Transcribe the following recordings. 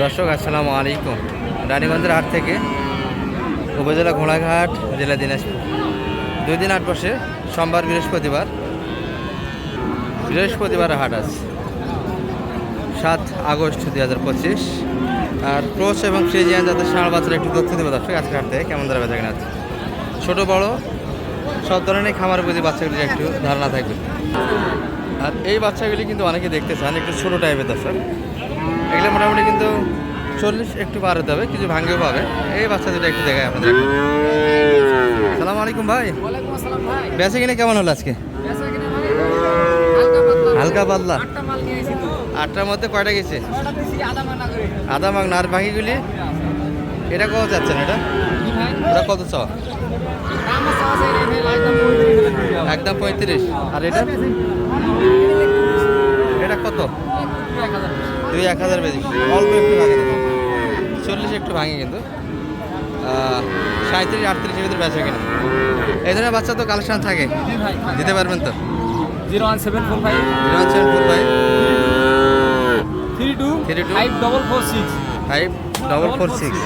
দর্শক, আসসালামু আলাইকুম। রানীগঞ্জের হাট থেকে উপজেলা ঘোড়াঘাট, জেলা দিনাজপুর। দুই দিন হাট বসে, সোমবার বৃহস্পতিবার। বৃহস্পতিবার হাট আছে। সাত আগস্ট দুই হাজার পঁচিশ। আর ক্রোচ এবং ফ্রিজিয়ান যাদের ষাঁড় বাচ্চারা একটু তথ্য দেবো দর্শক আজকে হাট থেকে কেমন ধরা বেচা আছে ছোটো, বড়ো, সব ধরনের খামার বুঝি বাচ্চাগুলির একটু ধারণা থাকবে। আর এই বাচ্চাগুলি কিন্তু অনেকে দেখতে চান, একটু ছোটো টাইপের দর্শক। এগুলো মোটামুটি কিন্তু চল্লিশ একটু পার হতে হবে, কিছু ভাঙ্গেও পাবে। এই বাচ্চা দুটো একটু দেখায় আপনাদের। সালাম আলাইকুম ভাই। বেঁচে কিনে কেমন হলো আজকে? হালকা পাতলা। আটটার মধ্যে কয়টা গেছে? আদা মাগ নার ভাঙিগুলি এটা কত চাচ্ছেন এটা? ওটা কত ভাই একদম পঁয়ত্রিশ। আর এটা? এটা কত? দুই এক হাজার বেশি। অল্প একটু ভাঙে চল্লিশ একটু ভাঙে কিন্তু। সাঁত্রিশ আটত্রিশের ভিতরে বেচা কিনা। এই ধরনের বাচ্চা তো কালেকশন থাকে। ভাই। দিতে পারবেন তো? Zero one seven four five. Zero one seven four five. Three two three two. Five double four six. Five double four six.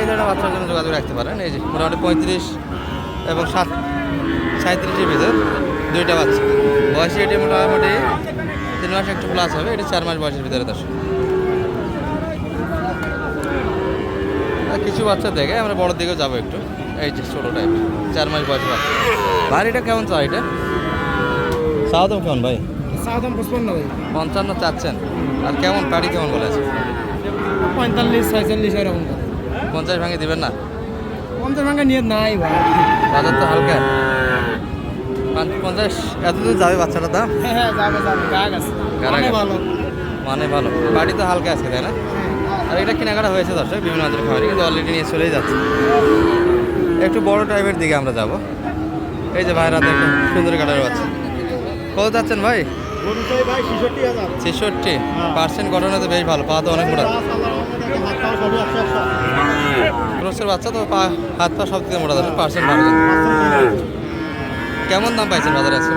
এই ধরনের বাচ্চার জন্য যোগাযোগ রাখতে পারেন। এই যে মোটামুটি পঁয়ত্রিশ এবং সাত সাঁত্রিশের ভিতর দুইটা বাচ্চা। বয়সে এটি মোটামুটি তিন মাস একটু প্লাস হবে এটা চার মাস বয়সের ভিতরে আর কিছু বাচ্চা দেখে আমরা বড় দিকেও যাব একটু। এই যে ছোটো টাইপ চার মাস বয়সের বাচ্চা। ভাই এটা কেমন চাও এটা? চাও দাম কেমন ভাই? সাদাম পঁচপন্ন ভাই। পঞ্চান্ন চাচ্ছেন। আর কেমন পাড়ি কেমন বলে আছে? পঁয়তাল্লিশ ছয়চল্লিশ এরকম পঞ্চাশ ভাঙে দিবেন না? পঞ্চাশ ভাঙে নিয়ে নাই ভাই। বাজার তো হালকা। পঞ্চাশ। এতদূর যাবে বাচ্চাটা দাম হ্যাঁ হ্যাঁ যাবে আছে। গাড়া ভালো। মানে ভালো। বাড়ি তো হালকা আছে তাই না? আর এটা কেনাকাটা হয়েছে দর্শক বিভিন্ন অঞ্চলের খাবারই কিন্তু অলরেডি নিয়ে চলেই যাচ্ছে। একটু বড় টাইপের দিকে আমরা যাব। এই যে ভাইরা দেখুন সুন্দর কাটার বাচ্চা। কত যাচ্ছেন ভাই? ছেষট্টি। পার্সেন্ট ঘটনা তো বেশ ভালো পা তো অনেক মোটা। ক্রোসের বাচ্চা তো পা হাত পা সব থেকে মোটা দর্শক পার্সেন্ট ভালো কেমন দাম পাইছেন বাজারে আজকে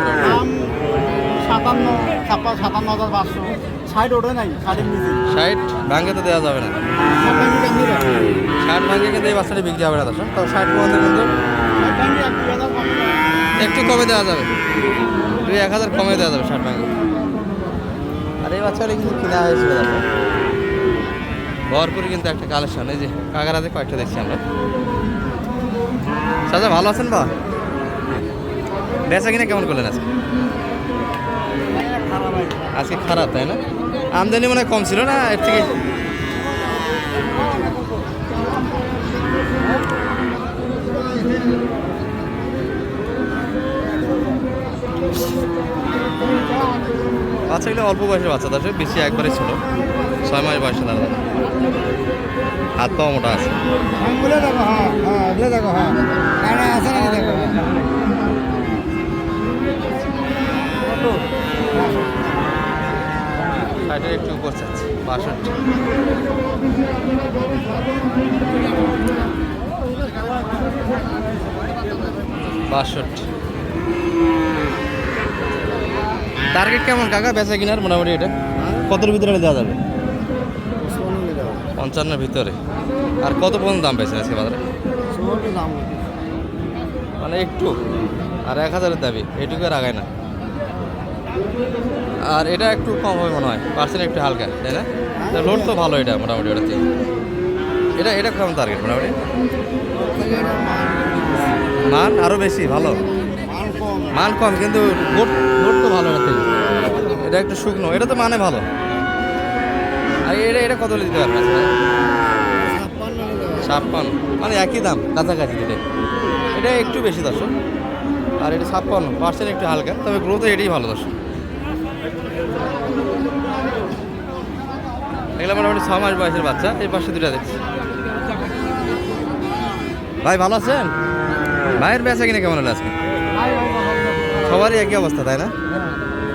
সাতান্ন ছাপ্পান্ন সাতান্ন হাজার পাঁচশো। ষাট ওঠে নাই ষাটের নিচে ষাট ভাঙ্গে তো দেওয়া যাবে না। ষাট ভাঙি কিন্তু এই বাচ্চাটি বিক্রি হবে না দর্শক। তো ষাট পর্যন্ত কিন্তু ভাঙি। একটু কমে দেওয়া যাবে। দুই এক হাজার কমে দেওয়া যাবে ষাট ভাঙ্গে আর এই বাচ্চাটা কিন্তু কিনা হয়েছিল ভরপুর কিন্তু একটা কালেকশন। এই যে কাকারাতে কয়েকটা দেখছি আমরা। সাজা ভালো আছেন বা বেচা কিনা কেমন করলেন আজকে? আজকে খারাপ, তাই না? আমদানি মনে কম ছিল না? এর থেকে বাচ্চাগুলো অল্প বয়সের বাচ্চা তাদের বেশি একবারে ছিল। ছয় মাস বয়সে দাদা হাত পাও মোটা আছে। দেখো হ্যাঁ হ্যাঁ দেখো হ্যাঁ। আছে দেখো? একটু উপর চাচ্ছে বাষট্টি টার্গেট কেমন কাকা, বেচা কিনার মোটামুটি এটা? কতর ভিতরে দেওয়া যাবে? পঞ্চান্নের ভিতরে। আর কত পর্যন্ত দাম পেয়েছে আজকে বাজারে? মানে একটু। আর এক হাজারের দাবি, এটুকু আর আগায় না। আর এটা একটু কম হবে মনে হয়। পার্সেন্ট একটু হালকা, তাই না? লোড তো ভালো এটা মোটামুটি ওটাতে। এটা এটা কেমন টার্গেট মোটামুটি? মান আরও বেশি, ভালো? মান কম, কিন্তু লোড লোড তো ভালো এটাতে এটা একটু শুকনো, এটা তো মানে ভালো। আর এটা এটা কত দিতে আজকে? ছাপ্পান্ন। মানে একই দাম, কাছাকাছি দুটো এটা একটু বেশি দর্শক। আর এটা ছাপ্পান্ন পার্সেন্ট একটু হালকা, তবে গ্রোথ এটাই ভালো দর্শক। এগুলো মোটামুটি ছ মাস বয়সের বাচ্চা, এই পাশে দুটা দেখছি। ভাই, ভালো আছেন? ভাইয়ের বেচা কিনে কেমন হলো আজকে? সবারই একই অবস্থা, তাই না?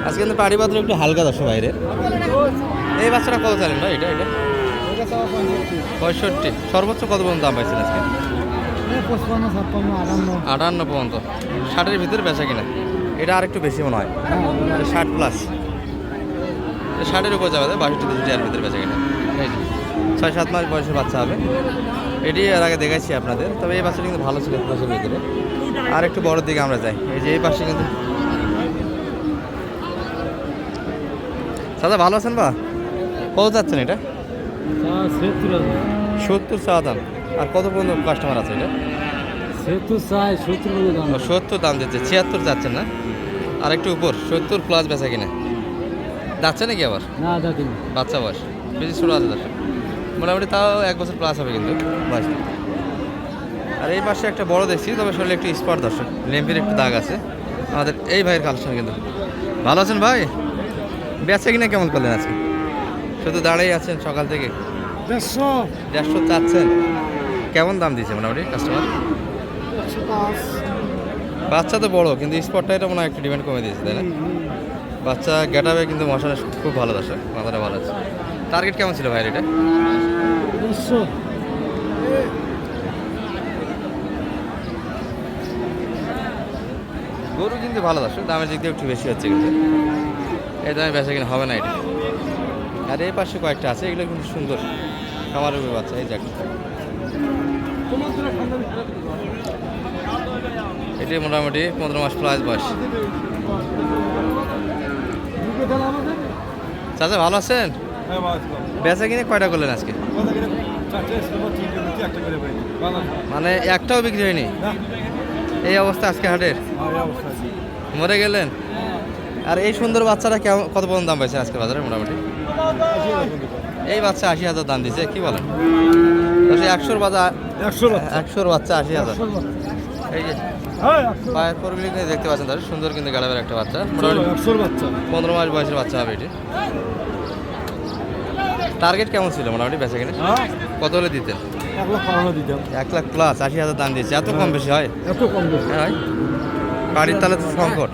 আজকে কিন্তু পাড়ি পাত্র একটু হালকা দর্শক বাইরে। এই বাচ্চাটা কত চালেন ভাই? এটা এটা? পঁয়ষট্টি। সর্বোচ্চ কত পর্যন্ত দাম পাইছেন আজকে? আটান্ন পর্যন্ত। ষাটের ভিতরে বেচা কিনা। এটা আর একটু বেশি মনে হয়। ষাট প্লাস ষাটের উপর যাবে বাষট্টি চার ভিতরে বেচা কিনা। ছয় সাত মাস বয়সের বাচ্চা হবে। এটি এর আগে দেখাচ্ছি আপনাদের তবে এই বাচ্চাটা কিন্তু ভালো ছিল ক্রসের ভিতরে। আর একটু বড়োর দিকে আমরা যাই এই যে এই পাশে কিন্তু দাদা ভালো আছেন বা? কত যাচ্ছেন এটা? সত্তর চা দাম। আর কত পর্যন্ত কাস্টমার আছে এটা? সত্তর দাম। দিচ্ছে ছিয়াত্তর যাচ্ছেন না? আর একটু উপর সত্তর প্লাস বেচা কিনা। যাচ্ছে নাকি আবার? না দেখেন বাচ্চা বয়স। বেশি ছোটো আছে দর্শক মোটামুটি তাও এক বছর প্লাস হবে কিন্তু। বয়স আর এই পাশে একটা বড় দেখছি তবে শরীরে একটু স্পট দর্শক। লেম্পির একটু দাগ আছে। আমাদের এই ভাইয়ের কালেকশন কিন্তু। ভালো আছেন ভাই? বেচা কিনা কেমন করলেন আজকে? শুধু দাঁড়িয়ে আছেন সকাল থেকে? দেড়শো দেড়শো চাচ্ছেন? কেমন দাম দিয়েছে মোটামুটি কাস্টমার বাচ্চা তো বড় কিন্তু স্পটটা এটা মনে হয় একটু ডিমান্ড কমে দিয়েছে তাই না? বাচ্চা গেট গেটাবে কিন্তু মশাটা খুব ভালো দর্শক মাথাটা ভালো আছে। টার্গেট কেমন ছিল ভাইয়ের এটা? গরু কিন্তু ভালো দর্শক দামের দিক দিয়ে একটু বেশি হচ্ছে কিন্তু। এই দামে বেচা কিনা হবে না এটা। আর এই পাশে কয়েকটা আছে এগুলো কিন্তু সুন্দর। খামার উপরে বাচ্চা এই যাক এটি মোটামুটি পনেরো মাস প্লাস বয়স। চাচা ভালো আছেন? বেচা কিনে কয়টা করলেন আজকে? মানে একটাও বিক্রি হয়নি? এই অবস্থা আজকে হাটের? মরে গেলেন? আর এই সুন্দর বাচ্চারা কেমন কত পর্যন্ত দাম পাইছে আজকে বাজারে মোটামুটি? এই বাচ্চা আশি হাজার দাম দিচ্ছে কি বলেন? একশোর বাজার একশোর বাচ্চা আশি হাজার। এই যে পায়ের পরগুলি দেখতে পাচ্ছেন তাহলে সুন্দর কিন্তু গাড়াবের একটা বাচ্চা। বাচ্চা। পনেরো মাস বয়সের বাচ্চা হবে এটি। টার্গেট কেমন ছিল মোটামুটি বেচা কিনে? হ্যাঁ। কত হলে দিতেন? এক লাখ প্লাস আশি হাজার দাম দিয়েছে। এত কম বেশি হয়? এত কম বেশি। হ্যাঁ হয় বাড়ির তাহলে তো সংকট।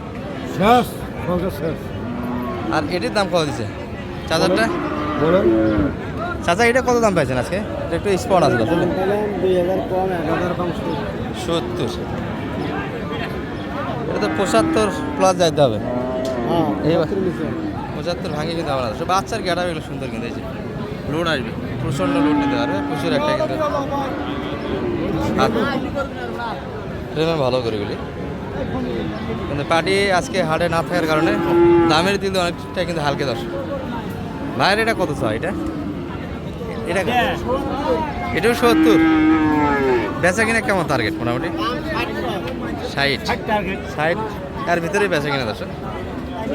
আর এটির দাম কত দিচ্ছে? চার্জারটা বলেন। চাচা এটা কত দাম পাইছেন আজকে? একটু স্পট আছে দুই হাজার কম এক হাজার কম। সত্তর। এটা তো পঁচাত্তর প্লাস যাইতে হবে। হ্যাঁ এইবার- পঁচাত্তর ভাঙে কিন্তু হবে না সব বাচ্চার গেটা এগুলো সুন্দর কিন্তু এই যে লোড আসবে। প্রচণ্ড লোড নিতে পারবে প্রচুর একটা কিন্তু। ভালো করে গুলি কিন্তু পার্টি আজকে হাটে না থাকার কারণে দামের দিল অনেকটা কিন্তু হালকে দর্শক ভাইয়ের এটা কত চাই এটা? এটা কত? এটাও সত্তর। বেচা কিনা কেমন টার্গেট মোটামুটি? ষাট। ষাট এর ভিতরেই বেচা কিনা দর্শক।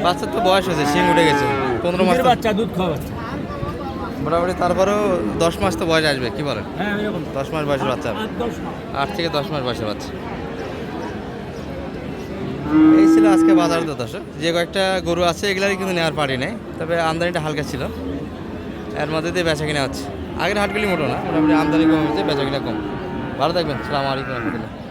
বাচ্চার তো বয়স হয়েছে শিং উঠে গেছে। পনেরো মাস বাচ্চা দুধ খাওয়া মোটামুটি তারপরেও দশ মাস তো বয়স আসবে কি বলেন? হ্যাঁ দশ মাস বয়সের বাচ্চা। আট দশ থেকে দশ মাস বয়সের বাচ্চা। এই ছিল আজকে বাজার তো দর্শক। যে কয়েকটা গরু আছে এগুলারই কিন্তু নেওয়ার পারি নাই। তবে আমদানিটা হালকা ছিল। এর মধ্যে দিয়ে বেচা কিনা হচ্ছে। আগের হাটগুলি মোটো না, মোটামুটি আমদানি কম হয়েছে, বেচাকিনা কম। ভালো থাকবেন, সালাম আলাইকুম রহমতুল্লাহ।